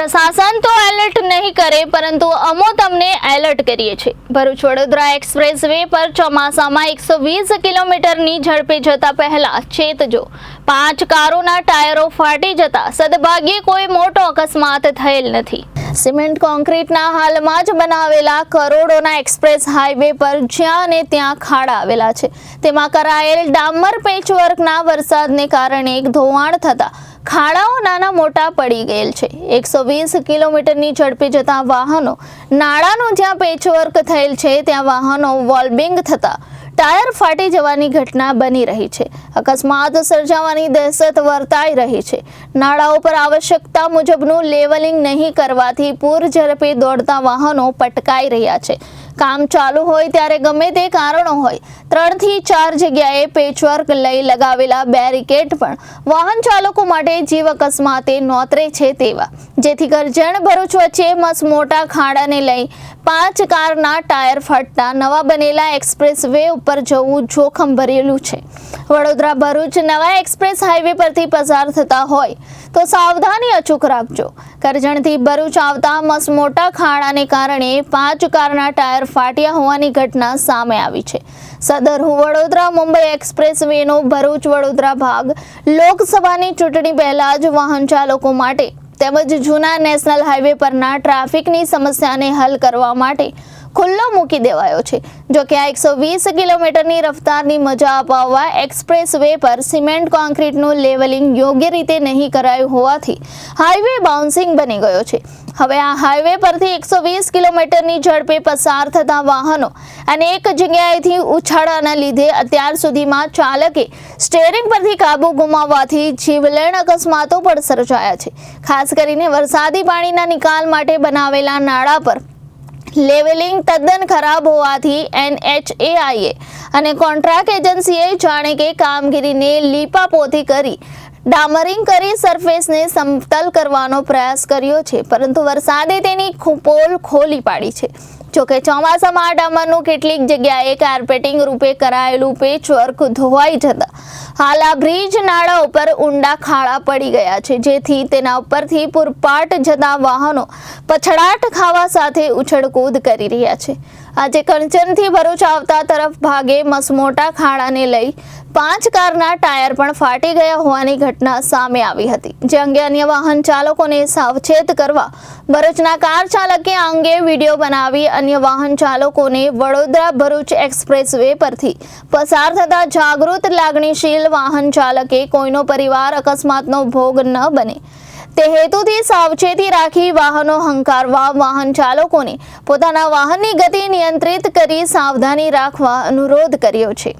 પ્રશાસન તો એલર્ટ નહીં કરે, પરંતુ અમો તમને એલર્ટ કરીએ છીએ. ભરૂચ વડોદરા એક્સપ્રેસ વે પર ચોમાસામાં એકસો વીસ કિલોમીટરની ઝડપે જતા પહેલા ચેતજો પાંચ કારોના ટાયરો ફાટી જતા સદભાગ્યે કોઈ મોટો અકસ્માત થયેલ નથી. સિમેન્ટ કોન્ક્રીટના હાલમાં જ બનાવેલા કરોડોના એક્સપ્રેસ હાઈવે પર જ્યાં અને ત્યાં ખાડા આવેલા છે. તેમાં કરાયેલ ડામર પેચવર્કના વરસાદને કારણે એક ધોવાણ થતા ખાડાઓ નાના મોટા પડી ગયેલ છે. એકસો વીસ કિલોમીટરની ઝડપે જતા વાહનો નાળાનું જ્યાં પેચવર્ક થયેલ છે, ત્યાં વાહનો વોલ્બિંગ થતા ટાયર ફાટી જવાની ઘટના બની રહી છે. અકસ્માત સર્જાવાની દહેશત વર્તાઈ રહી છે. નાળાઓ પર આવશ્યકતા મુજબનું લેવલિંગ નહીં કરવાથી પૂર ઝડપે દોડતા વાહનો પટકાઈ રહ્યા છે. કામ ચાલુ હોય ત્યારે ગમે તે કારણો હોય, ત્રણથી ચાર જગ્યાએ પેચવર્ક લઈ લગાવેલા બેરિકેડ પણ વાહન ચાલકો માટે જીવ અકસ્માતે નોતરે છે તેવા. જેથી કરજણ ભરૂચ વચ્ચે મસ મોટા ખાડાને લઈ પાંચ કારના ટાયર ફાટતા નવા બનેલા એક્સપ્રેસ વે ઉપર જવું જોખમ ભરેલું છે. વડોદરા ભરૂચ નવા એક્સપ્રેસ હાઈવે પરથી પસાર થતા હોય તો સાવધાની અચૂક રાખજો. કરજણથી ભરૂચ આવતા મસ મોટા ખાડાને કારણે પાંચ કારના ટાયર ફાટ્યા હોવાની ઘટના સામે આવી છે. સદર વડોદરા મુંબઈ એક્સપ્રેસ વેનો ભરૂચ વડોદરા ભાગ. લોકસભાની ચૂંટણી પહેલા જ વાહન ચાલકો માટે તેમજ જૂના નેશનલ હાઈવે પરના ટ્રાફિકની સમસ્યાને હલ કરવા માટે ખુલ્લો મૂકી દેવાયો છે. જો કે આ એકસો વીસ કિલોમીટરની રફતારની મજા અપાવવા એક્સપ્રેસ વે પર સિમેન્ટ કોન્ક્રીટનું લેવલિંગ યોગ્ય રીતે નહીં કરાયું હોવાથી હાઈવે બાઉન્સિંગ બની ગયો છે. હવે આ હાઈવે પરથી એકસો વીસ કિલોમીટરની ઝડપે પસાર થતા વાહનો અને એક જગ્યાએથી ઉછાળાના લીધે અત્યાર સુધીમાં ચાલકે સ્ટેરિંગ પરથી કાબુ ગુમાવવાથી જીવલેણ અકસ્માતો પણ સર્જાયા છે. ખાસ કરીને વરસાદી પાણીના નિકાલ માટે બનાવેલા નાળા પર લેવલિંગ તદ્દન ખરાબ હોવાથી એનએચએઆઈએ અને કોન્ટ્રાક્ટ એજન્સીએ જાણે કે કામગીરીને લીપાપોથી કરી ડામરિંગ કરી સરફેસને સમતલ કરવાનો પ્રયાસ કર્યો છે. પરંતુ વરસાદે તેની પોલ ખોલી પાડી છે. જોકે ચોમાસામાં ડામરનું કેટલીક જગ્યાએ કાર્પેટિંગ રૂપે કરાયેલું પેચવર્ક ધોવાઈ જતા હાલ આ બ્રિજ નાળા ઉપર ઊંડા ખાડા પડી ગયા છે. જેથી તેના ઉપરથી પૂરપાટ જતા વાહનો પછડાટ ખાવા સાથે ઉછળકૂદ કરી રહ્યા છે. આજે કંચનથી ભરૂચ આવતા તરફ ભાગે મસમોટા ખાડાને લઈ પાંચ કારના ટાયર પણ ફાટી ગયા હોવાની ઘટના સામે આવી હતી. જે અંગે અન્ય વાહન ચાલકોને સાવચેત કરવા ભરૂચના કાર ચાલકે આ અંગે વીડિયો બનાવી અન્ય વાહન ચાલકોને વડોદરા ભરૂચ એક્સપ્રેસ વે પરથી પસાર થતા જાગૃત લાગણીશીલ વાહન ચાલકે કોઈનો પરિવાર અકસ્માતનો ભોગ ન બને. તે હેતુથી સાવચેતી રાખી વાહનો હંકારવા વાહન ચાલકોને પોતાના વાહનની ગતિ નિયંત્રિત કરી સાવધાની રાખવા અનુરોધ કર્યો છે.